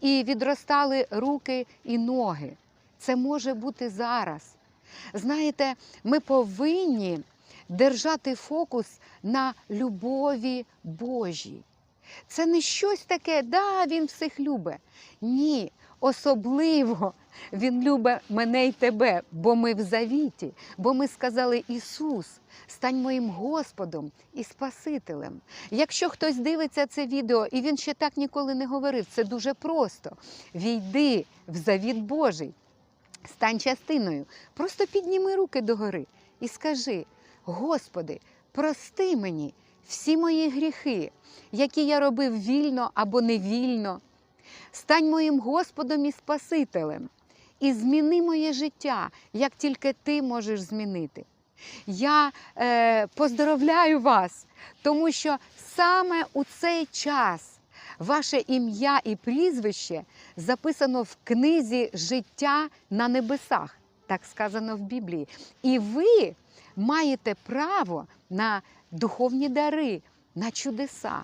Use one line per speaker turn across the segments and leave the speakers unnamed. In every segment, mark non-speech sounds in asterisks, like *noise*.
і відростали руки і ноги. Це може бути зараз. Знаєте, ми повинні держати фокус на любові Божій. Це не щось таке, да, він всіх любить. Ні, особливо він любить мене й тебе, бо ми в завіті, бо ми сказали Ісус, стань моїм Господом і Спасителем. Якщо хтось дивиться це відео і він ще так ніколи не говорив, це дуже просто. Війди в завіт Божий, стань частиною. Просто підніми руки догори і скажи: Господи, прости мені всі мої гріхи, які я робив вільно або невільно. Стань моїм Господом і Спасителем і зміни моє життя, як тільки ти можеш змінити. Я е, поздоровляю вас, тому що саме у цей час ваше ім'я і прізвище записано в книзі Життя на небесах, так сказано в Біблії. І ви маєте право на духовні дари, на чудеса.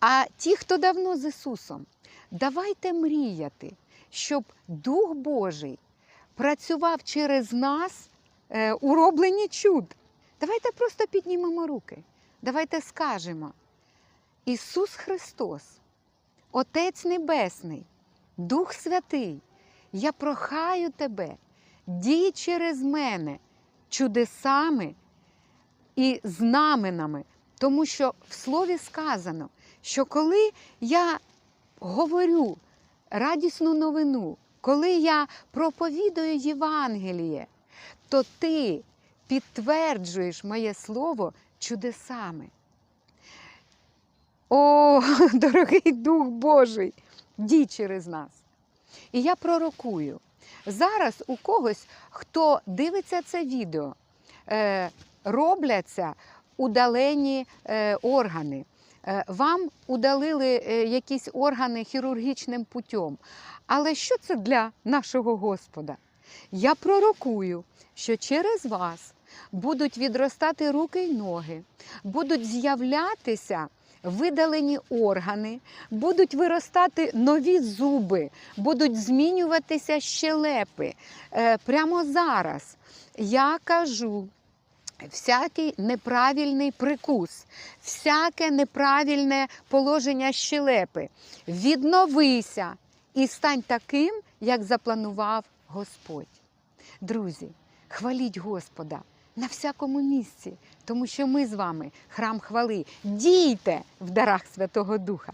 А ті, хто давно з Ісусом, давайте мріяти, щоб Дух Божий працював через нас е, у робленні чуд. Давайте просто піднімемо руки. Давайте скажемо: Ісус Христос, Отець Небесний, Дух Святий, я прохаю Тебе, дій через мене чудесами і знаменами, тому що в слові сказано, що коли я говорю радісну новину, коли я проповідую Євангеліє, то ти підтверджуєш моє слово чудесами. О, *laughs* дорогий Дух Божий, дій через нас. І я пророкую. Зараз у когось, хто дивиться це відео, е, робляться удалені е, органи. Е, Вам удалили е, якісь органи хірургічним путем. Але що це для нашого Господа? Я пророкую, що через вас будуть відростати руки й ноги, будуть з'являтися видалені органи, будуть виростати нові зуби, будуть змінюватися щелепи. Прямо зараз я кажу. Всякий неправильний прикус, всяке неправильне положення щелепи. Відновися і стань таким, як запланував Господь. Друзі, хваліть Господа на всякому місці, тому що ми з вами храм хвали. Дійте в дарах Святого Духа.